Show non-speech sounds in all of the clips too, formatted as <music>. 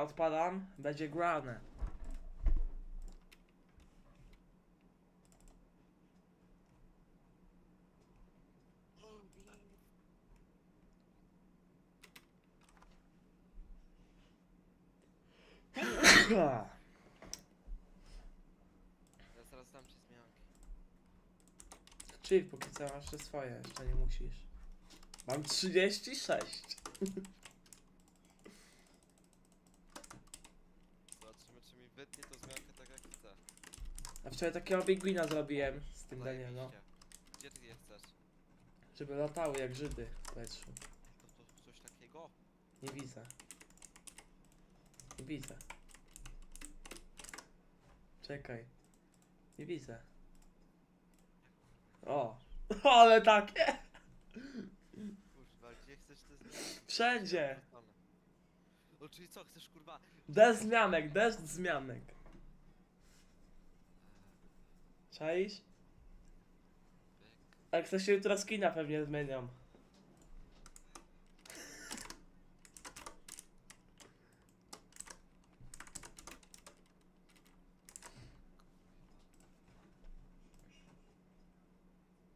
Dobra, odpalam. Będzie grane. Ja zaraz dam ci zmianki. Chill, póki co masz swoje, jeszcze nie musisz. Mam 36. Zobaczymy czy mi wytnie tą zmiankę tak jak chcę. A wczoraj takiego biguina zrobiłem z tym Danielem, no. Zajebiście. Gdzie ty je chcesz? Żeby latały jak Żydy w powietrzu. No to coś takiego? Nie widzę. Nie widzę. Czekaj. Nie widzę. O! <laughs> Ale takie! Kurwa, gdzie chcesz te zmianki? Wszędzie! No czyli co, chcesz kurwa... Deszcz zmianek, deszcz zmianek. Czaisz? Pyk. A ktoś się jutro skina pewnie zmienią.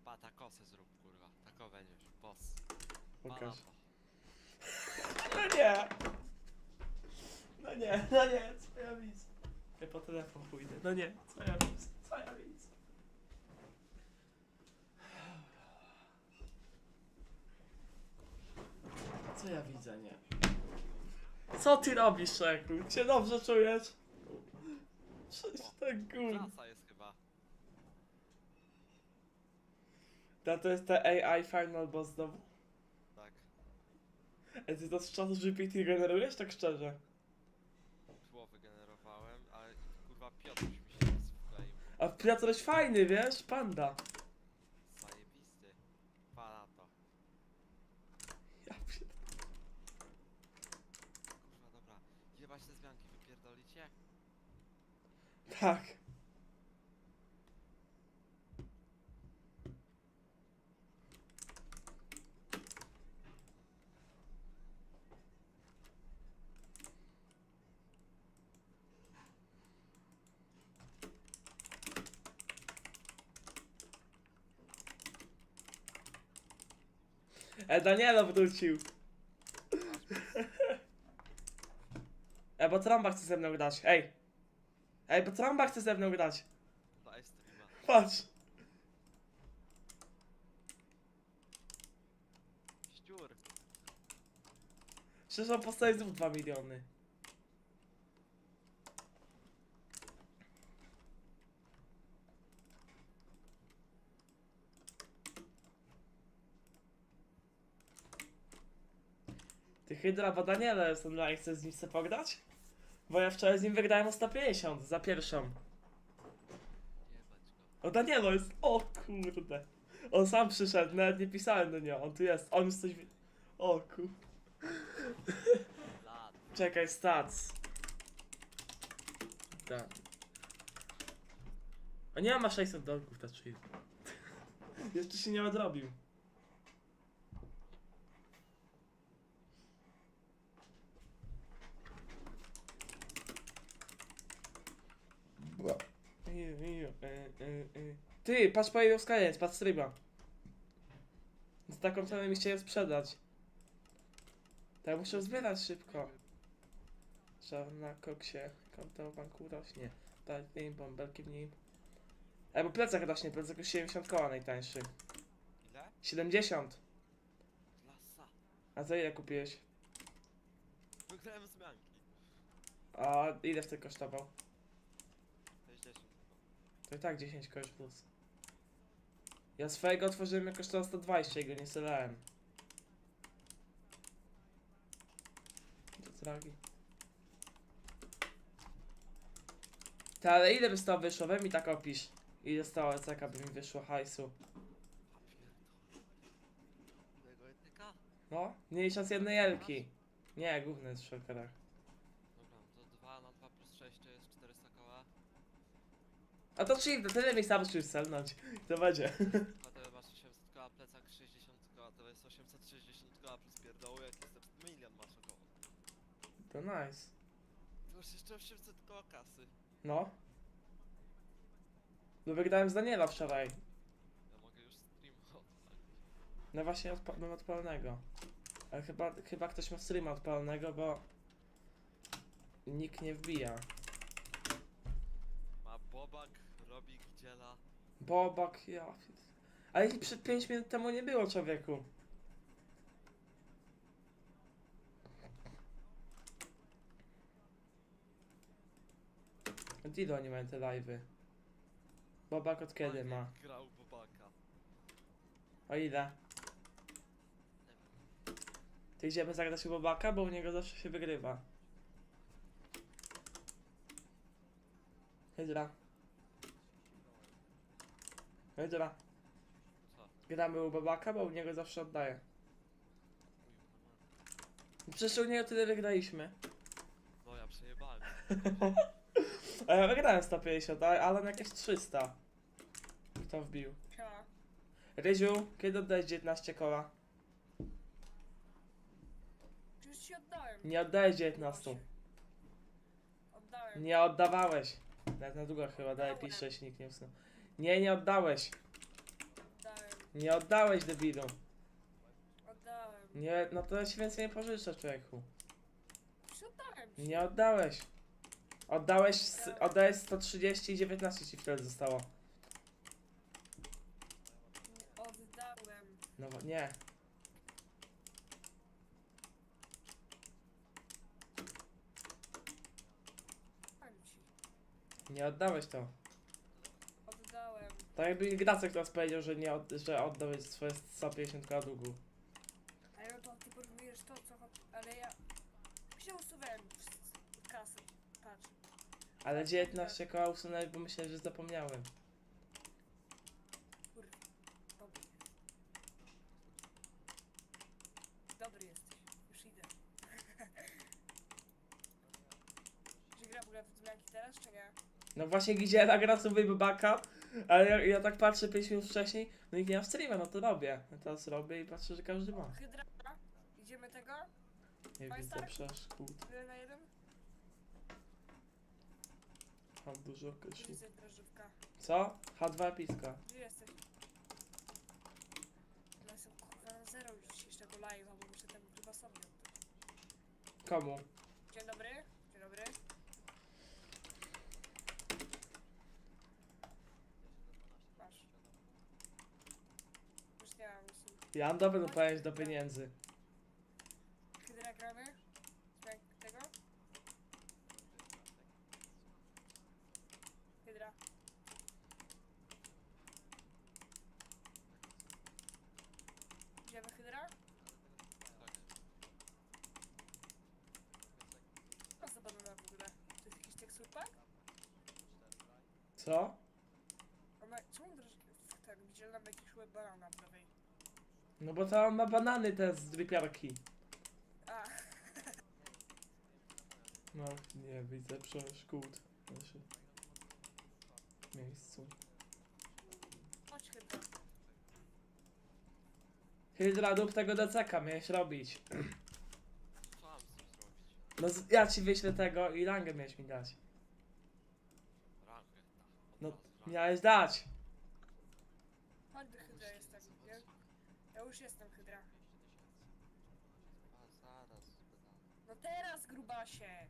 Pa, takosę zrób kurwa. Tako będziesz, boss. Pokaż. No nie! No nie, no nie, co ja widzę? Ja po telefon pójdę. No nie, co ja widzę? Co ja widzę? Co ja widzę, nie? Co ty robisz, Szeku? Cię dobrze czujesz? Coś tak gul. Klasa jest chyba. A to jest te AI Final Boss znowu? Tak. A ty to z czasu GPT generujesz, tak szczerze? Tło wygenerowałem, ale kurwa Piotr mi się wkleił. A Piotr jest fajny, wiesz? Panda. Zajebisty. Pa to. Ja pier... Kurwa, dobra. Jebać te zmianki, wypierdolicie? Tak. E, Daniela wrócił. E, bo Tramba chce ze mną grać. Ej. Ej, bo Tramba chce ze mną grać. Daj streama. Patrz. Ściur. On postaje znów 2 miliony. Ty Hydra, bo Daniela jest online, chcesz z nim chce pograć? Bo ja wczoraj z nim wygrałem o 150 za pierwszą. O Danielo jest, o kurde. On sam przyszedł, nawet nie pisałem do niego, on tu jest, on już coś... O kur... <laughs> Czekaj, stats. Tak. A nie ma 600 dolków, ta chill. <laughs> Jeszcze się nie odrobił. Ty, patrz po jego skajec, patrz streama. Z taką cenę mi chcieli sprzedać. To ja muszę zbierać szybko. Trzeba na koksie. Konto banku rośnie. Daj im bąbelki w nim. Ej, bo plecak rośnie, plecak już 70 koła najtańszy. Ile? 70. Klasa. A za ile kupiłeś? Wygrałem zmianki. A ile wtedy kosztował? 60 tylko. To i tak 10 kosz plus. Ja swojego otworzyłem jak kosztował 120 i go nie selałem. To drogi. Ty, ale ile by z tego wyszło? We mi tak opisz. Ile tego ECK by mi wyszło hajsu? No, mniejsza z jednej jelki. Nie, główny jest w shulkerach. Dobra, to 2 na 2 plus 6 to jest 400 koła. A to to tyle miejsca musisz selnąć. To będzie. A to masz 800 koła, plecak 60 koła, to jest 860 koła plus pierdoły, jak jest milion masz około. To nice. To już jeszcze 800 koła kasy. No. No wygrałem z Daniela wczoraj. Ja mogę już stream odpalić. No właśnie odpa- mam odpalonego. Ale chyba, chyba ktoś ma streama odpalonego, bo nikt nie wbija. Ma Bobak, robi gdziela. Bobak, ja. pier- Ale ich przed 5 minut temu nie było człowieku. Od ile oni mają te live'y? Bobak od kiedy ma? Grał Bobaka. O ile? Ty idziemy zagrać u Bobaka, bo u niego zawsze się wygrywa. Hydra. Hydra. Co? Gramy u Bobaka, bo u niego zawsze oddaje. Chuj, Przecież u niego tyle wygraliśmy. No ja przejebałem. <laughs> A ja wygrałem 150, a Alan jakieś 300. Kto wbił? Siema. Ryziu, kiedy oddałeś 19 koła? Już ci oddałem. Nie oddałeś 19. Oddałem. Nie oddawałeś. Nawet na długo chyba dalej pisze, jeśli nikt nie usunął. Nie, nie oddałeś. Oddałem. Nie oddałeś debilu. Oddałem. Nie, no to ja ci więcej nie pożyczę, człowieku. Nie oddałeś. Oddałeś, s- oddałeś 130 i 19 ci wtedy zostało. Nie Oddałem. No bo- nie. Oddałem ci. Nie oddałeś to. Tak jakby Gracek teraz powiedział, że nie od, że oddałeś swoje 150 koła długu. Ale no to ty porównujesz to, co... Ale ja... Się usuwałem z kasy. Patrz. Ale 19 koła usunąłeś, bo myślałem, że zapomniałem. Kurwa. Dobry. Dobry jesteś. Już idę. <laughs> Czy gra w ogóle w Dmiaki teraz, czy nie? No właśnie Gidziela gra sobie baka, ale ja, ja tak patrzę 5 minut wcześniej, no i nie mam streama, no to robię. Ja teraz robię i patrzę, że każdy ma. Hydra? Idziemy tego? Nie widzę przeszkód, na jeden? mam dużo Gdzie drożdżówka? Co? H2 episka. Gdzie jesteś? No jestem kurwa na zero już dzisiejszego live'a, bo muszę tam chyba sobie. Komu? Dzień dobry. Masz. Już nie mam usług. Ja mam dobre dopowiedź do pieniędzy. Hydra gramy? Zmian tego? Hydra. Idziemy Hydra? Co za banana w ogóle? To jest jakiś teksturpak? Co? Ona, czemu droży... Tak, widziałem jakiś łeb banana w lewej. No bo to on ma banany te z rypiarki. A, <laughs> No, nie widzę przeszkód. w naszym miejscu. chodź Hydra. Hydra, dób tego DCK miałeś robić. Co mam z tym zrobić? No z, ja ci wyślę tego i rangę miałeś mi dać. Rangę. No, razu rangę. miałeś dać. Chodź do nie? Ja już jestem Hydra. A zaraz. No teraz grubasie!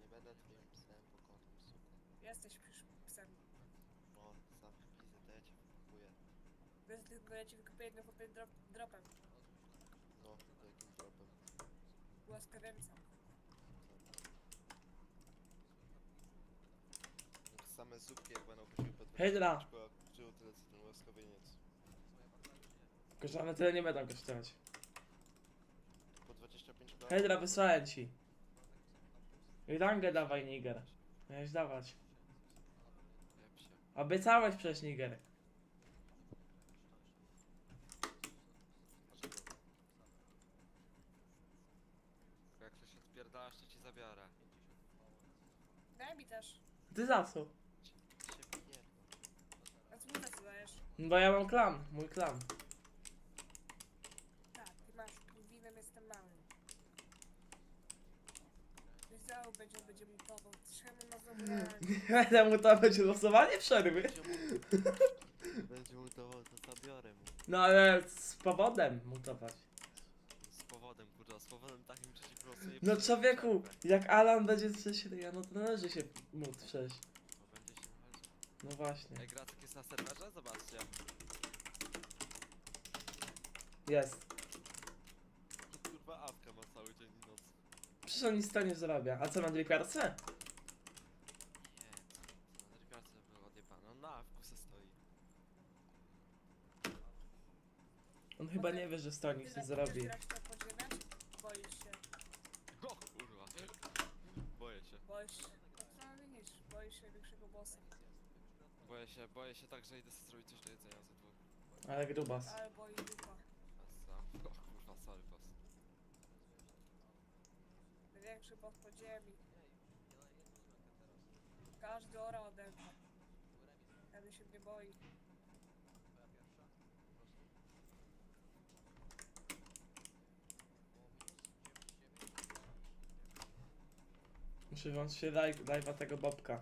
Nie będę twoim psem pokornym, suko. Jesteś psem. No, za pizę to ja cię wykupuję. Bez tylko ja ci wykupię jedną fotę drop, dropem. No, to jakim dropem? Łaskawiemca. No to same zupki jak będą chodziły po 20 Hydra. tyle co ten łaskawieniec. One tyle nie będą kosztować. Po 25 koła? Hydra, wysłałem ci. I rangę dawaj, Niger. Miałeś dawać. Jeb się. Obiecałeś przecież, Niger. Jak coś się spierdalasz, to ci zabiorę. Daj mi też. Ty za co? A co mi dajesz? No Bo ja mam klan, mój klan. Tak, ty masz, winem jestem małym. Więc za Czemu będzie, będzie mutował? Czemu na zabranie? <laughs> Będę mu to będzie losowanie przerwy. Będzie mu- Będzie mutował, to zabiorę mu. No ale z powodem mutować. Z powodem, kurwa, z powodem takim, że ci wylosuję No człowieku, jak Alan będzie coś no to należy się mut przejść. To będzie się. No właśnie. Ej, Gracek jest na serwerze? Zobaczcie. Jest. Kurwa, awka ma cały dzień i noc. Przecież on nic z tego nie zarabia. A co na dripiarce? Nie, co? Na rybiarce był odjebany. On na awku se stoi. On chyba nie wie, że stoi nic nie Ty zarobi. grać to podziemia? Boisz się. O kurwa. Boję się. Boisz się. No co widzisz? Boisz się większego bossa. Boję się, boję się tak, że idę sobie zrobić coś do jedzenia za dwóch. Ale grubas. Ale boi dupa. A sam. O kurwa, sorry boss. Większy boss podziemi. Każdy ora ode mnie. Się nie boi. Muszę włączyć się live, live'a tego Bobka.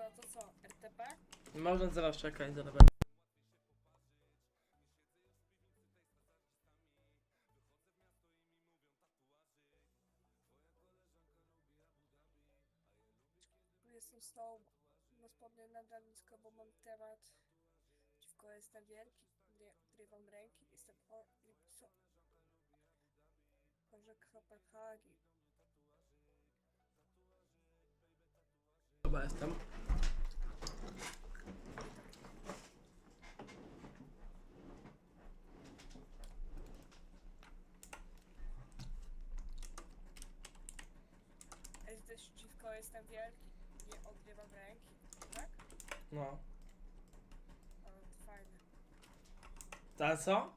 Chyba to co? RTP? Można zaraz czekać, zaraz. Jestem z tą na spodnie nadal nisko, bo mam temat. Przeciwko jestem wielki, nie ukrywam ręki, jestem o co? Może Kopenhagi. Chyba jestem. Jest przeciwko jestem wielki, nie odrywam ręki. Tak? No. Fajne. A co?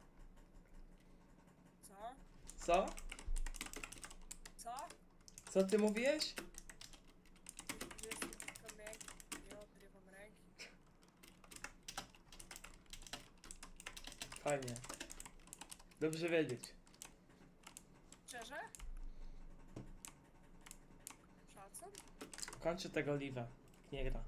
Co? Co? Co? Co ty mówiłeś? Że ręki, nie odrywam ręki. Fajnie. Dobrze wiedzieć. Szczerze? Szacun? Kończę tego live'a. Nie gra.